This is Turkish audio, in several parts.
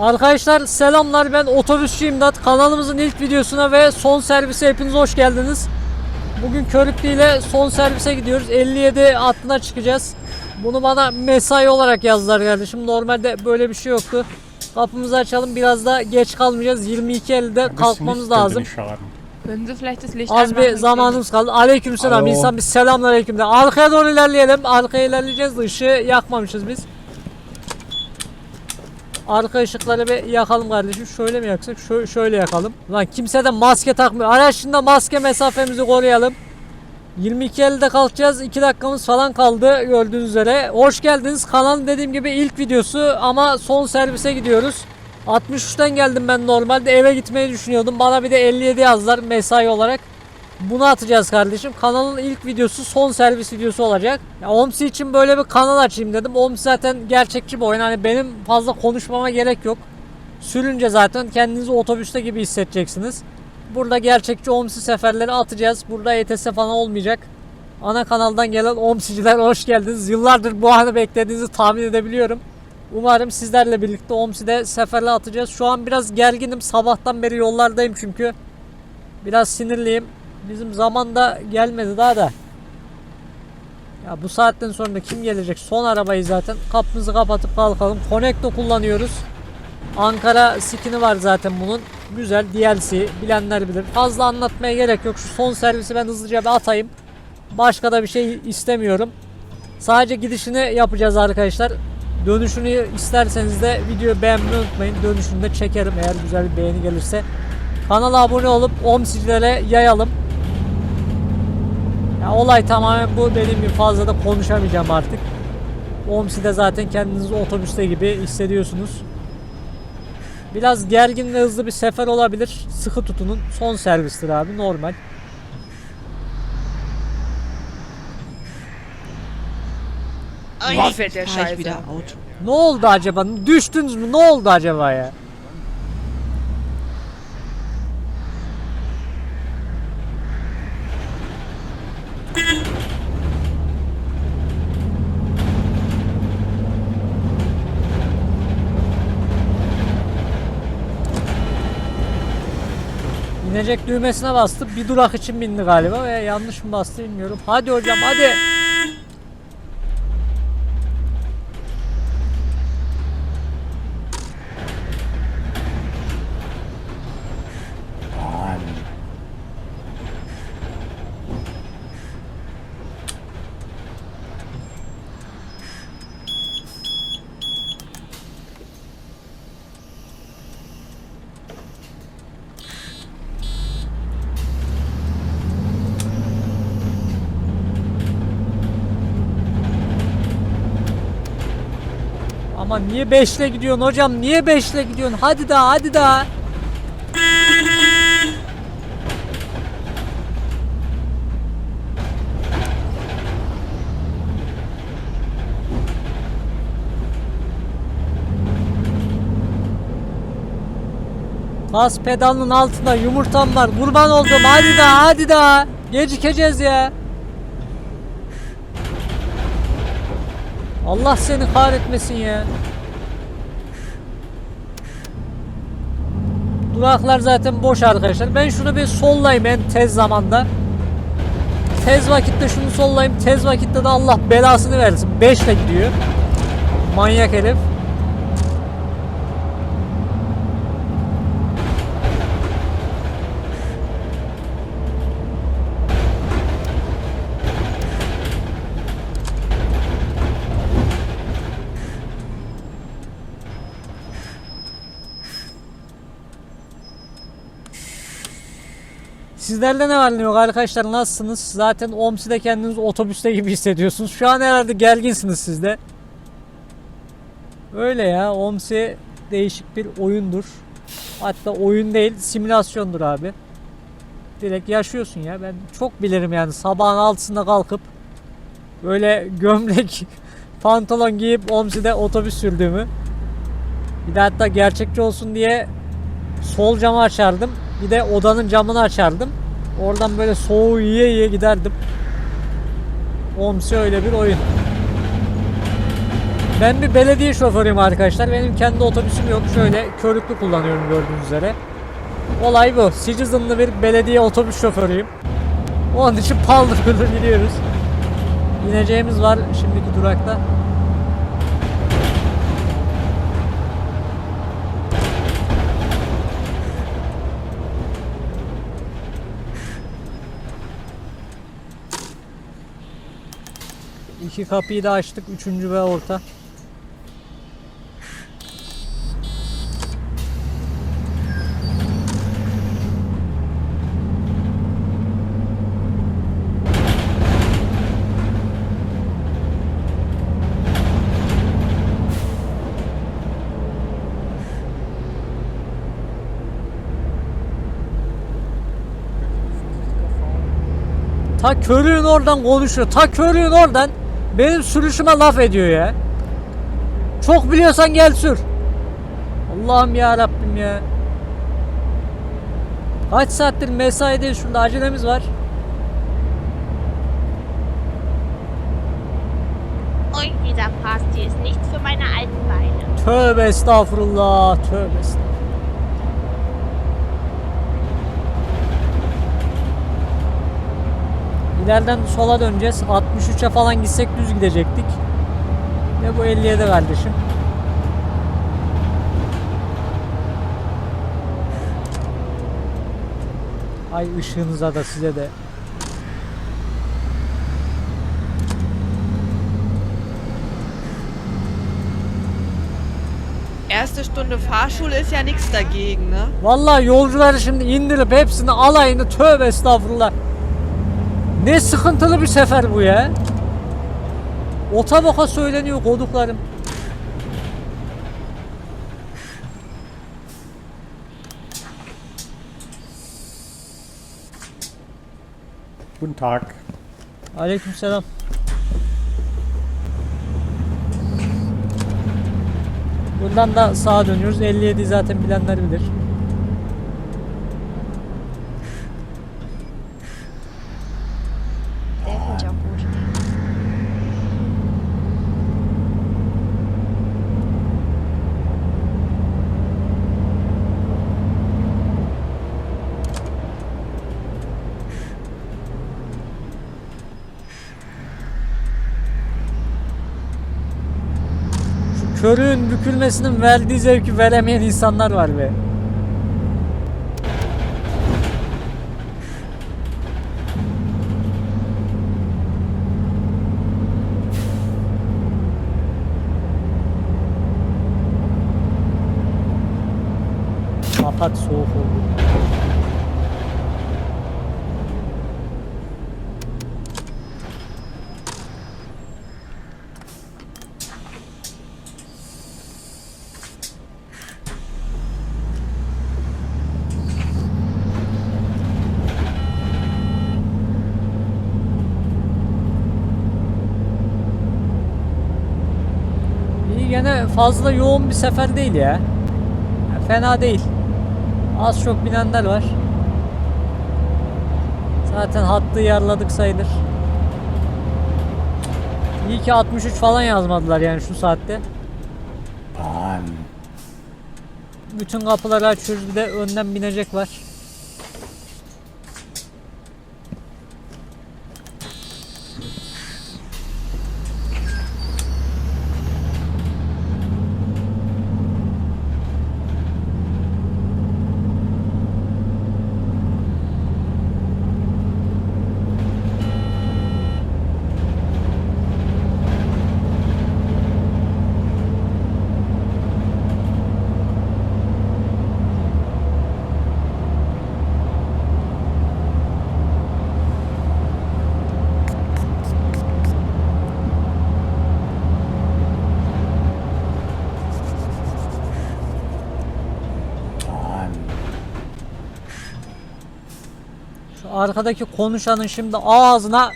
Arkadaşlar selamlar ben otobüsçü İmdat kanalımızın ilk videosuna ve son servise hepiniz hoş geldiniz. Bugün Körüklü ile son servise gidiyoruz 57 hattına çıkacağız. Bunu bana mesai olarak yazdılar kardeşim normalde böyle bir şey yoktu. Kapımızı açalım biraz da geç kalmayacağız 22.50'de kalkmamız lazım. Licht Az bir zamanımız kaldı. Aleykümselam. İnsan bir selamlar aleyküm de. Arkaya doğru ilerleyelim. Arkaya ilerleyeceğiz de ışığı yakmamışız biz. Arka ışıkları bir yakalım kardeşim. Şöyle mi yaksak? Şöyle, şöyle yakalım. Lan kimse de maske takmıyor. Araçında maske mesafemizi koruyalım. 22.50'de kalkacağız. 2 dakikamız falan kaldı gördüğünüz üzere. Hoş geldiniz. Kanalın dediğim gibi ilk videosu ama son servise gidiyoruz. 63'ten geldim ben normalde eve gitmeyi düşünüyordum. Bana bir de 57 yazdılar mesai olarak. Bunu atacağız kardeşim. Kanalın ilk videosu son servis videosu olacak. Ya Omsi için böyle bir kanal açayım dedim. Omsi zaten gerçekçi bir oyun. Hani benim fazla konuşmama gerek yok. Sürünce zaten kendinizi otobüste gibi hissedeceksiniz. Burada gerçekçi Omsi seferleri atacağız. Burada ETS falan olmayacak. Ana kanaldan gelen Omsiciler hoş geldiniz. Yıllardır bu anı beklediğinizi tahmin edebiliyorum. Umarım sizlerle birlikte Omsi'de seferle atacağız. Şu an biraz gerginim. Sabahtan beri yollardayım çünkü. Biraz sinirliyim. Bizim zamanda gelmedi daha da. Ya bu saatten sonra kim gelecek? Son arabayı zaten. Kapımızı kapatıp kalkalım. Connecto kullanıyoruz. Ankara skini var zaten bunun. Güzel DLC bilenler bilir. Fazla anlatmaya gerek yok. Şu son servisi ben hızlıca bir atayım. Başka da bir şey istemiyorum. Sadece gidişini yapacağız arkadaşlar. Dönüşünü isterseniz de videoyu beğenmeyi unutmayın. Dönüşünü de çekerim eğer güzel bir beğeni gelirse. Kanala abone olup omsicilere yayalım. Ya olay tamamen bu dediğim gibi fazla da konuşamayacağım artık. Omsi'de zaten kendinizi otobüste gibi hissediyorsunuz. Biraz gergin ve hızlı bir sefer olabilir. Sıkı tutunun. Son servistir abi normal. Wie fährt der Fahr ich Scheiße? wieder Auto. Ne oldu acaba? Düştünüz mü? Ne oldu acaba ya? İnecek düğmesine bastı. Bir durak için bindi galiba ve yanlış mı bastı bilmiyorum. Hadi hocam hadi. Ama niye 5'le gidiyorsun hocam? Niye 5'le gidiyorsun? Hadi daha hadi daha. Gaz pedalının altında yumurtam var. Kurban oldum. Hadi daha hadi daha. Gecikeceğiz ya. Allah seni kahretmesin ya. Duraklar zaten boş arkadaşlar. Ben şunu bir sollayayım en tez zamanda. Tez vakitte şunu sollayayım. Tez vakitte de Allah belasını versin. 5 ile gidiyor. Manyak herif. Sizlerde ne var ne yok arkadaşlar nasılsınız? Zaten Omsi'de kendinizi otobüste gibi hissediyorsunuz. Şu an herhalde gerginsiniz siz de. Öyle ya Omsi değişik bir oyundur. Hatta oyun değil simülasyondur abi. Direkt yaşıyorsun ya. Ben çok bilirim yani sabahın altısında kalkıp böyle gömlek pantolon giyip Omsi'de otobüs sürdüğümü. Bir de hatta gerçekçi olsun diye sol camı açardım. Bir de odanın camını açardım. Oradan böyle soğuğu yiye yiye giderdim. Omsi öyle bir oyun. Ben bir belediye şoförüyüm arkadaşlar. Benim kendi otobüsüm yok. Şöyle körüklü kullanıyorum gördüğünüz üzere. Olay bu. Citizen'lı bir belediye otobüs şoförüyüm. Onun için paldır küldür gidiyoruz. İneceğimiz var şimdiki durakta. İki kapıyı da açtık. Üçüncü ve orta. Ta körüğün oradan konuşuyor. Ta körüğün oradan benim sürüşüme laf ediyor ya. Çok biliyorsan gel sür. Allah'ım ya Rabbim ya. Kaç saattir mesaideyiz şurada acelemiz var. Ui, dieser Pass hier ist nichts für meine alten Beine. Tövbe estağfurullah. Tövbe estağfurullah. İleriden sola döneceğiz. 63'e falan gitsek düz gidecektik. Ve bu 57 kardeşim. Ay ışığınıza da size de. Erste Stunde Fahrschule ist ja nichts dagegen, ne? Vallahi yolcuları şimdi indirip hepsini alayını tövbe estağfurullah. Ne sıkıntılı bir sefer bu ya. Otoboka söyleniyor koduklarım. Guten Tag. Aleykümselam. Buradan da sağa dönüyoruz. 57 zaten bilenler bilir. Körüğün bükülmesinin verdiği zevki veremeyen insanlar var be. Kapat soğuk oldu. İyi gene fazla yoğun bir sefer değil ya. Fena değil. Az çok binenler var. Zaten hattı yarladık sayılır. İyi ki 63 falan yazmadılar yani şu saatte. Bütün kapıları açıyoruz bir de önden binecek var. Arkadaki konuşanın şimdi ağzına.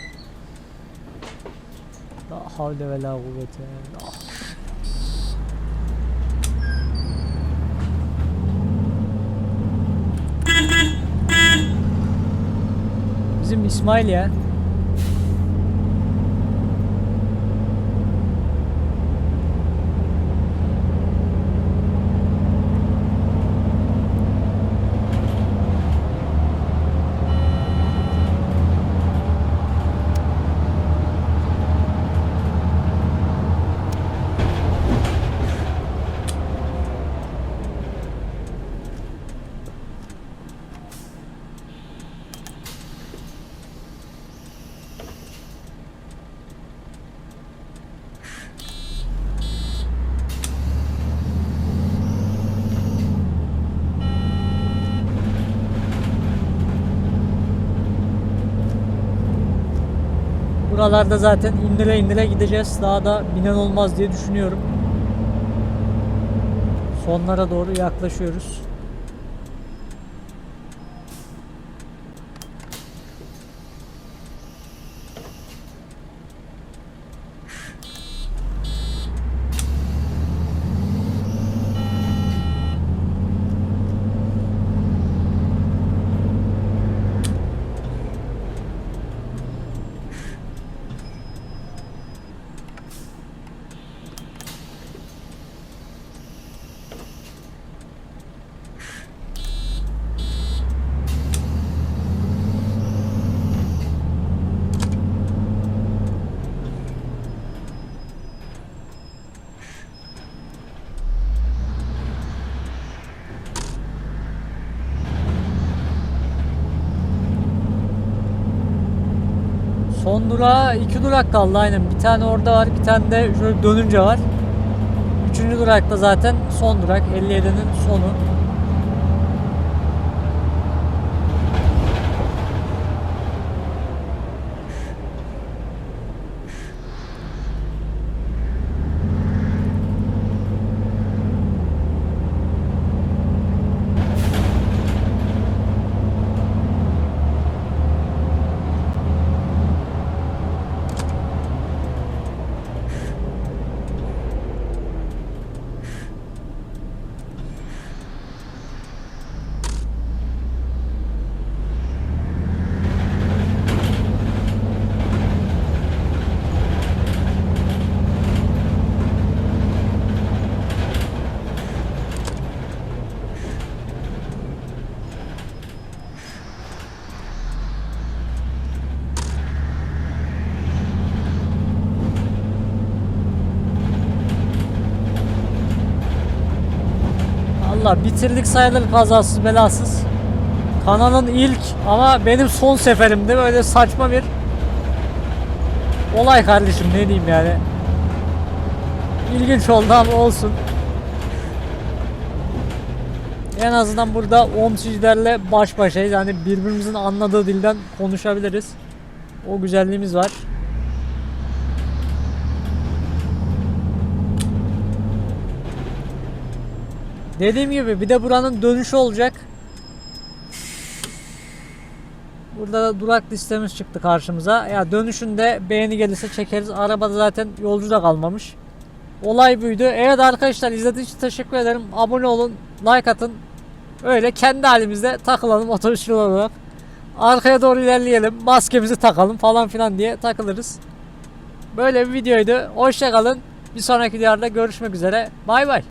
La havle ve la kuvvete. İlla Bizim İsmail ya. Buralarda zaten indire indire gideceğiz. Daha da binen olmaz diye düşünüyorum. Sonlara doğru yaklaşıyoruz. Son durağa iki durak kaldı aynen. Bir tane orada var, bir tane de şöyle dönünce var. Üçüncü durakta zaten son durak. 57'nin sonu. Allah bitirdik sayılır kazasız belasız. Kanalın ilk ama benim son seferimde böyle saçma bir olay kardeşim ne diyeyim yani. İlginç oldu ama olsun. En azından burada omsizlerle baş başayız. Yani birbirimizin anladığı dilden konuşabiliriz. O güzelliğimiz var. Dediğim gibi bir de buranın dönüşü olacak. Burada da durak listemiz çıktı karşımıza. Ya dönüşünde beğeni gelirse çekeriz. Arabada zaten yolcu da kalmamış. Olay buydu. Evet arkadaşlar izlediğiniz için teşekkür ederim. Abone olun, like atın. Öyle kendi halimizde takılalım otobüsçü olarak. Arkaya doğru ilerleyelim. Maskemizi takalım falan filan diye takılırız. Böyle bir videoydu. Hoşçakalın. Bir sonraki videoda görüşmek üzere. Bay bay.